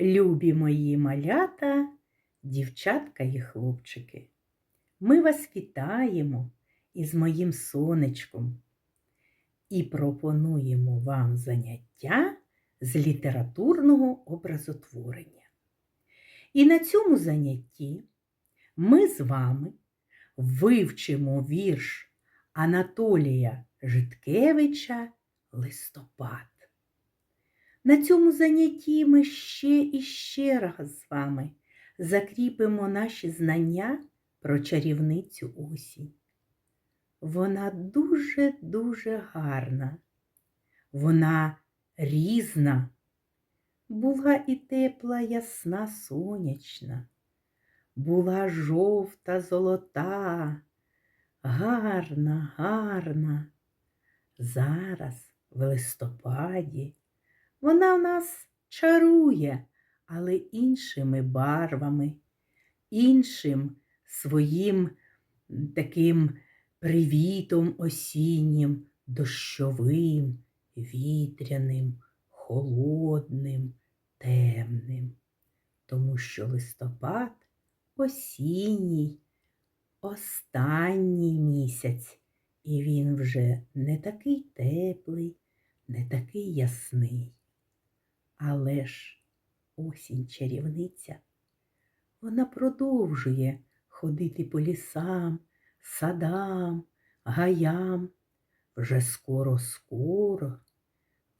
Любі мої малята, дівчатка і хлопчики, ми вас вітаємо із моїм сонечком і пропонуємо вам заняття з літературного образотворення. І на цьому занятті ми з вами вивчимо вірш Анатолія Житкевича Листопад. На цьому занятті ми ще і ще раз з вами закріпимо наші знання про чарівницю осінь. Вона дуже-дуже гарна, вона різна, була і тепла, ясна сонячна, була жовта золота, гарна, гарна. Зараз в листопаді. Вона в нас чарує, але іншими барвами, іншим своїм таким привітом осіннім, дощовим, вітряним, холодним, темним. Тому що листопад осінній, останній місяць, і він вже не такий теплий, не такий ясний. Але ж осінь чарівниця, вона продовжує ходити по лісам, садам, гаям. Вже скоро-скоро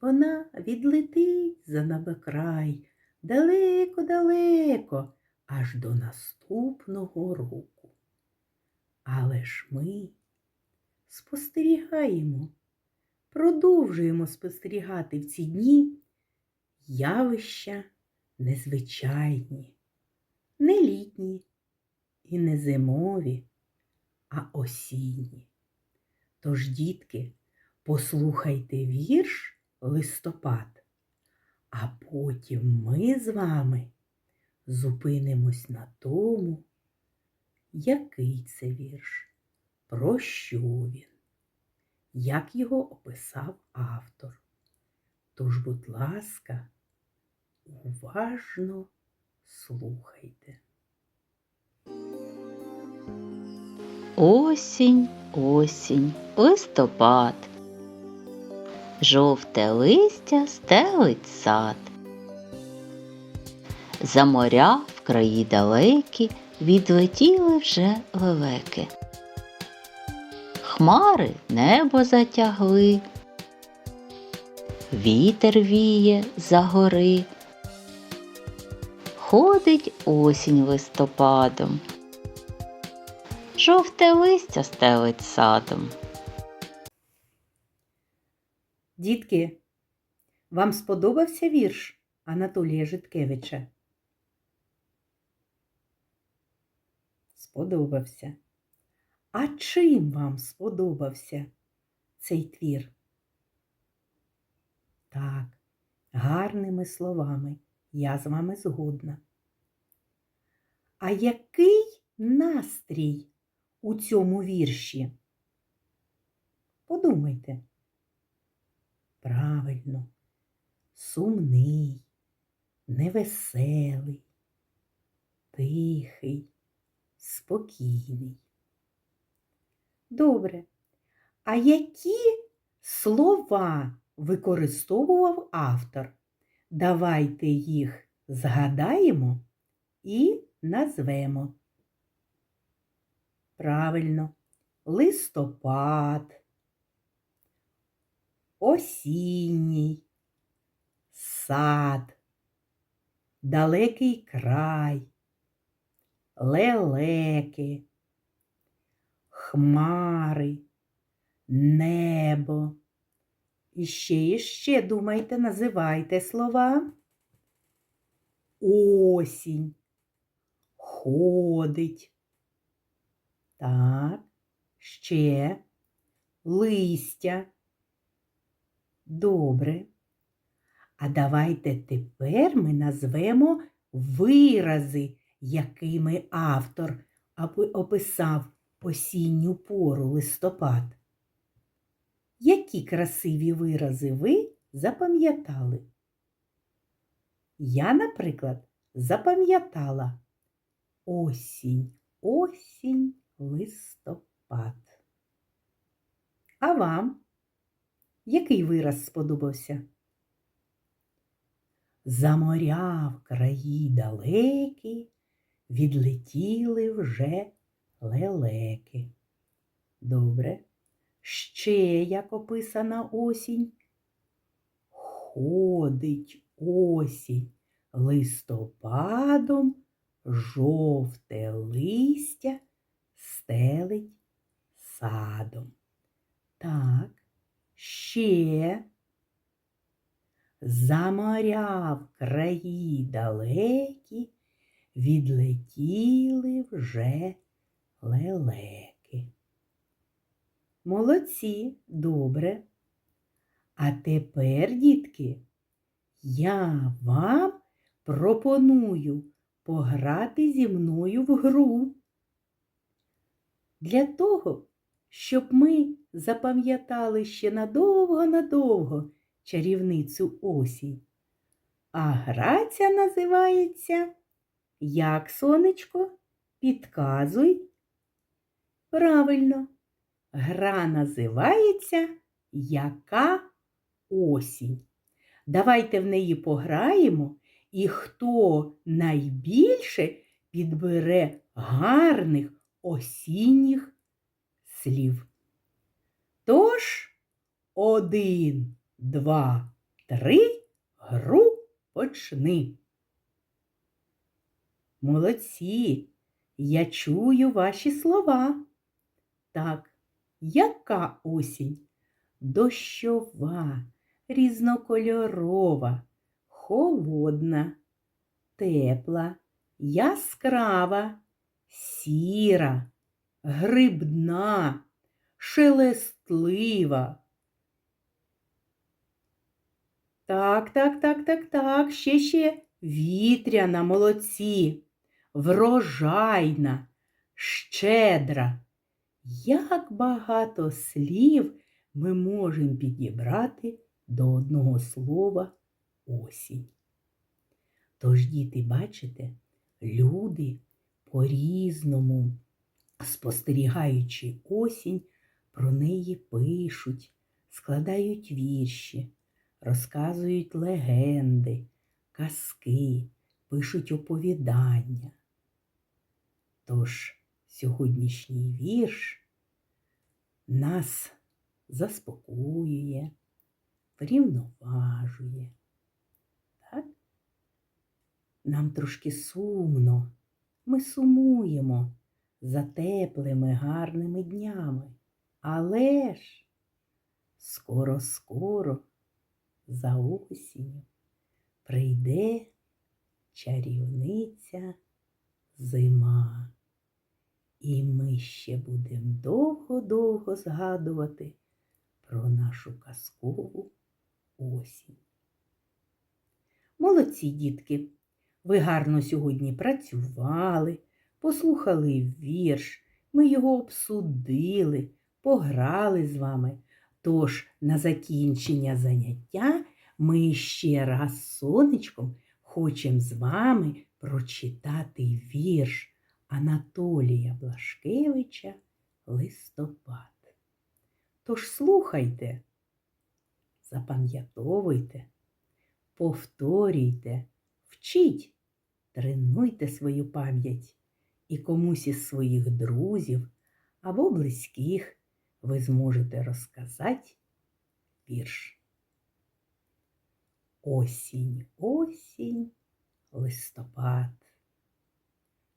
вона відлетить за набокрай далеко-далеко, аж до наступного року. Але ж ми спостерігаємо, продовжуємо спостерігати в ці дні явища незвичайні, не літні і не зимові, а осінні. Тож, дітки, послухайте вірш листопад, а потім ми з вами зупинимось на тому, який це вірш, про що він, як його описав автор. Тож, будь ласка, уважно слухайте. Осінь, осінь, листопад. Жовте листя стелить сад. За моря в краї далекі відлетіли вже лелеки. Хмари небо затягли, вітер віє за гори. Ходить осінь листопадом. Жовте листя стелить садом. Дітки, вам сподобався вірш Анатолія Житкевича? Сподобався. А чим вам сподобався цей твір? Так, гарними словами. Я з вами згодна. А який настрій у цьому вірші? Подумайте. Правильно, сумний, невеселий, тихий, спокійний. Добре. А які слова використовував автор? Давайте їх згадаємо і назвемо. Правильно, листопад, осінній, сад, далекий край, лелеки, хмари, небо. І ще, і ще, думайте, називайте слова. Осінь. Ходить. Так, ще листя. Добре. А давайте тепер ми назвемо вирази, якими автор описав осінню пору листопад. Які красиві вирази ви запам'ятали? Я, наприклад, запам'ятала осінь, осінь, листопад. А вам який вираз сподобався? За моря в краї далекі відлетіли вже лелеки. Добре. Ще як описана осінь. Ходить осінь листопадом, жовте листя стелить садом. Так, ще за моря в краї далекі відлетіли вже лелеки. Молодці, добре. А тепер, дітки, я вам пропоную пограти зі мною в гру. Для того, щоб ми запам'ятали ще надовго-надовго чарівницю осінь. А гра ця називається Як сонечко? Підказуй. Правильно, гра називається Яка осінь. Давайте в неї пограємо, і хто найбільше підбере гарних осінніх слів. Тож, один, два, три, гру почни. Молодці, я чую ваші слова. Так, яка осінь? Дощова, різнокольорова, холодна, тепла, яскрава, сіра, грибна, шелестлива. Так, так, так, так, так, ще ще вітряна, молодці, врожайна, щедра. Як багато слів ми можемо підібрати до одного слова осінь. Тож, діти, бачите, люди по-різному, спостерігаючи осінь, про неї пишуть, складають вірші, розказують легенди, казки, пишуть оповідання. Тож сьогоднішній вірш нас заспокоює, врівноважує. Так? Нам трошки сумно, ми сумуємо за теплими гарними днями. Але ж скоро-скоро за осінню прийде чарівниця зима. І ми ще будемо довго-довго згадувати про нашу казкову осінь. Молодці дітки, ви гарно сьогодні працювали, послухали вірш, ми його обсудили, пограли з вами. Тож на закінчення заняття ми ще раз сонечком хочемо з вами прочитати вірш. Анатолія Блашкевича Листопад. Тож слухайте, запам'ятовуйте, повторюйте, вчіть, тренуйте свою пам'ять і комусь із своїх друзів або близьких ви зможете розказати вірш. Осінь, осінь, листопад.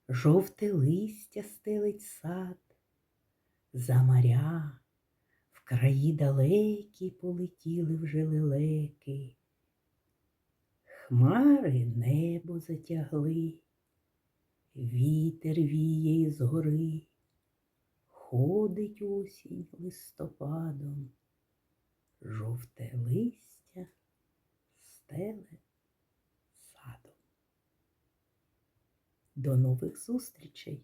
Жовте листя стелить сад, за моря в краї далекі полетіли вже лелеки. Хмари небо затягли, вітер віє із гори, ходить осінь листопадом, жовте листя стеле садом. До нових зустрічей!